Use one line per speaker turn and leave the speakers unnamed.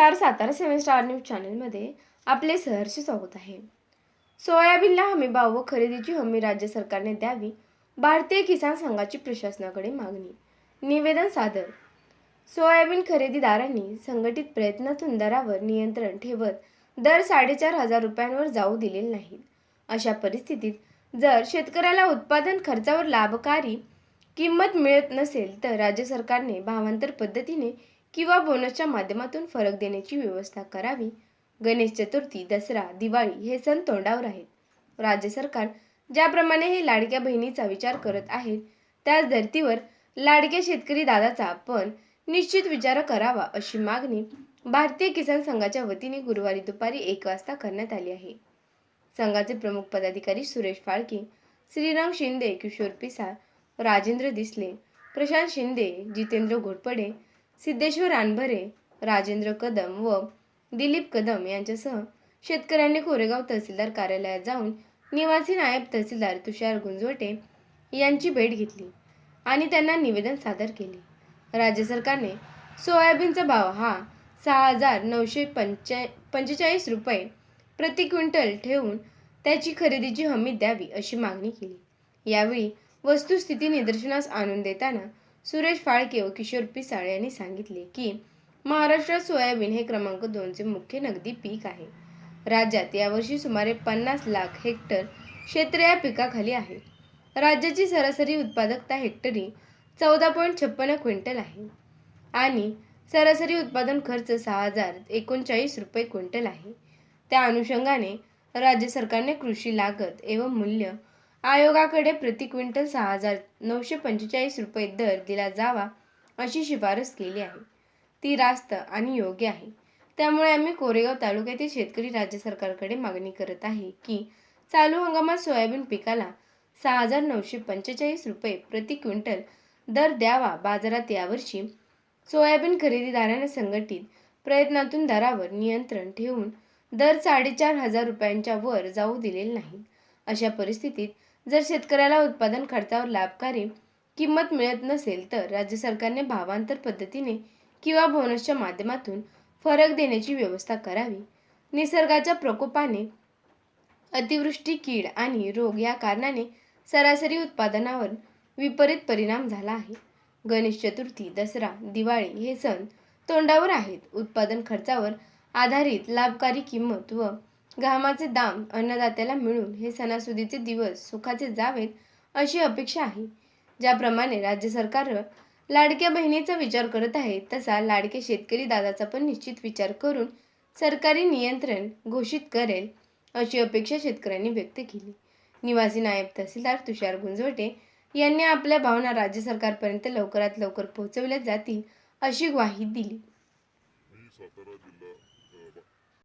नमस्कार सातारा सेवन star news चॅनलमध्ये आपले सहर्ष स्वागत आहे. सोयाबीनला हमी भाव व खरेदीची हमी राज्य सरकारने द्यावी भारतीय किसान संघाची प्रशासनाकडे मागणी निवेदन सादर. सोयाबीन खरेदीदारांनी संघटित प्रयत्नातून दरावर नियंत्रण ठेवत दर साडेचार हजार रुपयांवर जाऊ दिलेले नाहीत. अशा परिस्थितीत जर शेतकऱ्याला उत्पादन खर्चावर लाभकारी किंमत मिळत नसेल तर राज्य सरकारने भावांतर पद्धतीने किंवा बोनसच्या माध्यमातून फरक देण्याची व्यवस्था करावी. गणेश चतुर्थी दसरा दिवाळी हे सण तोंडावर आहेत. राज्य सरकार ज्याप्रमाणे हे लाडक्या बहिणीचा विचार करत आहेत त्याच धर्तीवर लाडक्या शेतकरी दादाचा पण निश्चित विचार करावा अशी मागणी भारतीय किसान संघाच्या वतीने गुरुवारी दुपारी एक वाजता करण्यात आली आहे. संघाचे प्रमुख पदाधिकारी सुरेश फाळके श्रीराम शिंदे किशोर पिसाळ राजेंद्र दिसले प्रशांत शिंदे जितेंद्र घोटपडे सिद्धेश्वर आनभरे राजेंद्र कदम व दिलीप कदम यांच्यासह शेतकऱ्यांनी कोरेगाव तहसीलदार कार्यालयात जाऊन निवासी नायब तहसीलदार तुषार गुंजवटे यांची भेट घेतली आणि त्यांना निवेदन सादर केले. राज्य सरकारने सोयाबीनचा भाव हा सहा हजार नऊशे पंचा पंचेचाळीस रुपये प्रति क्विंटल ठेवून त्याची खरेदीची हमी द्यावी अशी मागणी केली. यावेळी वस्तुस्थिती निदर्शनास आणून देताना सुरेश फाळके व किशोर पिसाळ यांनी सांगितले की महाराष्ट्रात सोयाबीन हे क्रमांक दोनचे मुख्य नगदी पीक आहे. राज्यात यावर्षी सुमारे पन्नास लाख हेक्टर क्षेत्र या पिकाखाली आहे. राज्याची सरासरी उत्पादकता हेक्टरी चौदा पॉईंट छप्पन्न क्विंटल आहे. आणि सरासरी उत्पादन खर्च सहा हजार एकोणचाळीस रुपये क्विंटल आहे. त्या अनुषंगाने राज्य सरकारने कृषी लागत एवं मूल्य आयोगाकडे प्रति क्विंटल सहा हजार नऊशे पंचेचाळीस रुपये दर दिला जावा अशी शिफारस केली आहे. ती रास्त आणि योग्य आहे. त्यामुळे आम्ही कोरेगाव तालुक्यातील शेतकरी राज्य सरकारकडे मागणी करत आहे की चालू हंगामात सोयाबीन पिकाला सहा हजार नऊशे पंचेचाळीस रुपये प्रति क्विंटल दर द्यावा बाजारात यावर्षी सोयाबीन खरेदीदारांना संघटित प्रयत्नातून दरावर नियंत्रण ठेवून दर साडेचार हजार रुपयांच्या वर जाऊ दिलेले नाही. अशा परिस्थितीत जर शेतकऱ्याला उत्पादन खर्चावर लाभकारी किंमत मिळत नसेल तर राज्य सरकारने भावांतर पद्धतीने किंवा बोनसच्या माध्यमातून फरक देण्याची व्यवस्था करावी. निसर्गाच्या प्रकोपाने अतिवृष्टी कीड आणि रोग या कारणाने सरासरी उत्पादनावर विपरीत परिणाम झाला आहे. गणेश चतुर्थी दसरा दिवाळी हे सण तोंडावर आहेत. उत्पादन खर्चावर आधारित लाभकारी किंमत व घामाचे दाम अन्नदात्याला मिळून हे सणासुदीचे दिवस सुखाचे जावेत अशी अपेक्षा आहे. ज्याप्रमाणे राज्य सरकार लाडक्या बहिणीचा विचार करत आहे तसा लाडके शेतकरी दादाचा पण निश्चित विचार करून सरकारी नियंत्रण घोषित करेल अशी अपेक्षा शेतकऱ्यांनी व्यक्त केली. निवासी नायब तहसीलदार तुषार गुंजवटे यांनी आपल्या भावना राज्य सरकारपर्यंत लवकरात लवकर पोहोचवल्या जातील अशी ग्वाही दिली.
सातारा